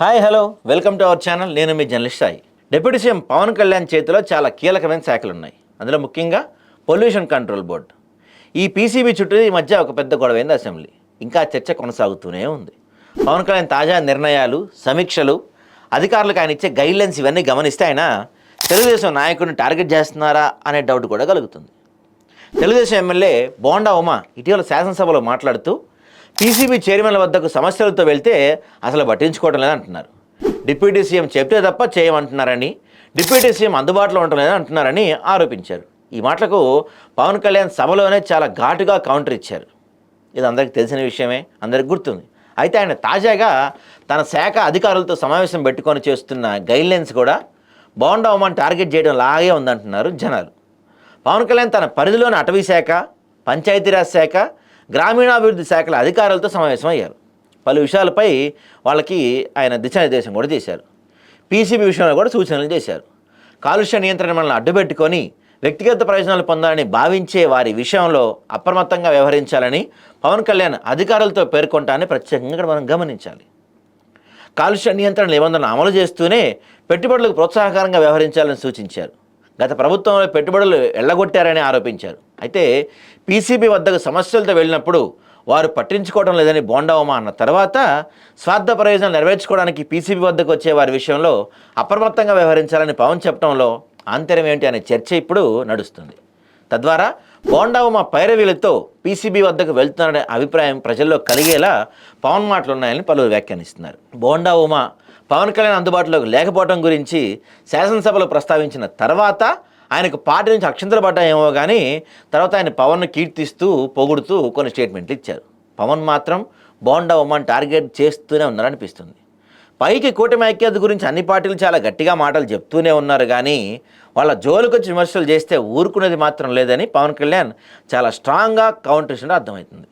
Hi hello welcome to our channel నేను మీ journalist Sai. Deputy CM Pawan Kalyan చేతిలో చాలా కీలకమైన శాఖలు ఉన్నాయి. అందులో ముఖ్యంగా పొల్యూషన్ కంట్రోల్ బోర్డు ఈ పీసీబీ చుట్టూ ఈ మధ్య ఒక పెద్ద గొడవైంది అసెంబ్లీ. ఇంకా చర్చ కొనసాగుతూనే ఉంది. పవన్ కళ్యాణ్ తాజా నిర్ణయాలు సమీక్షలు అధికారులకు ఆయన ఇచ్చే గైడ్లైన్స్ ఇవన్నీ గమనిస్తే ఆయన తెలుగుదేశం నాయకుడిని టార్గెట్ చేస్తున్నారా అనే డౌట్ కూడా కలుగుతుంది. తెలుగుదేశం ఎమ్మెల్యే బోండా ఉమా ఇటీవల శాసనసభలో మాట్లాడుతూ టీసీబీ చైర్మన్ల వద్దకు సమస్యలతో వెళ్తే అసలు పట్టించుకోవడం లేదంటున్నారు. డిప్యూటీ సీఎం చెప్తే తప్ప చేయమంటున్నారని డిప్యూటీ సీఎం అందుబాటులో ఉండటం లేదని అంటున్నారని ఆరోపించారు. ఈ మాటలకు పవన్ కళ్యాణ్ సభలోనే చాలా ఘాటుగా కౌంటర్ ఇచ్చారు. ఇది అందరికీ తెలిసిన విషయమే అందరికి గుర్తుంది. అయితే ఆయన తాజాగా తన శాఖ అధికారులతో సమావేశం పెట్టుకొని చేస్తున్న గైడ్లైన్స్ కూడా బాగుండవమని టార్గెట్ చేయడం లాగే ఉందంటున్నారు జనాలు. పవన్ కళ్యాణ్ తన పరిధిలోని అటవీ శాఖ పంచాయతీరాజ్ శాఖ గ్రామీణాభివృద్ధి శాఖల అధికారులతో సమావేశమయ్యారు. పలు విషయాలపై వాళ్ళకి ఆయన దిశానిర్దేశం కూడా చేశారు. పీసీబీ విషయంలో కూడా సూచనలు చేశారు. కాలుష్య నియంత్రణ మనల్ని అడ్డుపెట్టుకొని వ్యక్తిగత ప్రయోజనాలు పొందాలని భావించే వారి విషయంలో అప్రమత్తంగా వ్యవహరించాలని పవన్ కళ్యాణ్ అధికారులతో పేర్కొంటానని ప్రత్యేకంగా ఇక్కడ మనం గమనించాలి. కాలుష్య నియంత్రణ నిబంధనలు అమలు చేస్తూనే పెట్టుబడులకు ప్రోత్సాహకరంగా వ్యవహరించాలని సూచించారు. గత ప్రభుత్వంలో పెట్టుబడులు ఎళ్ళగొట్టారని ఆరోపించారు. అయితే పీసీబీ వద్దకు సమస్యలతో వెళ్ళినప్పుడు వారు పట్టించుకోవడం లేదని బోండావమా అన్న తర్వాత స్వార్థ ప్రయోజనాలు నెరవేర్చుకోవడానికి పీసీబీ వద్దకు వచ్చే వారి విషయంలో అప్రమత్తంగా వ్యవహరించాలని పవన్ చెప్పడంలో ఆంతర్యం ఏంటి అనే చర్చ ఇప్పుడు నడుస్తుంది. తద్వారా బోండా ఉమా పైరవీలతో పీసీబీ వద్దకు వెళ్తున్నారనే అభిప్రాయం ప్రజల్లో కలిగేలా పవన్ మాటలు ఉన్నాయని పలువురు వ్యాఖ్యానిస్తున్నారు. బోండా ఉమా పవన్ కళ్యాణ్ అందుబాటులోకి లేకపోవడం గురించి శాసనసభలో ప్రస్తావించిన తర్వాత ఆయనకు పార్టీ నుంచి అక్షంతలు పడ్డాయేమో కానీ తర్వాత ఆయన పవన్ను కీర్తిస్తూ పొగుడుతూ కొన్ని స్టేట్మెంట్లు ఇచ్చారు. పవన్ మాత్రం బోండా ఉమ్మని టార్గెట్ చేస్తూనే ఉన్నారనిపిస్తుంది. పైకి కూటమి ఐక్యత గురించి అన్ని పార్టీలు చాలా గట్టిగా మాటలు చెప్తూనే ఉన్నారు కానీ వాళ్ళ జోలుకొచ్చి విమర్శలు చేస్తే ఊరుకునేది మాత్రం లేదని పవన్ కళ్యాణ్ చాలా స్ట్రాంగ్గా కౌంటర్ ఇచ్చినట్టు అర్థమవుతుంది.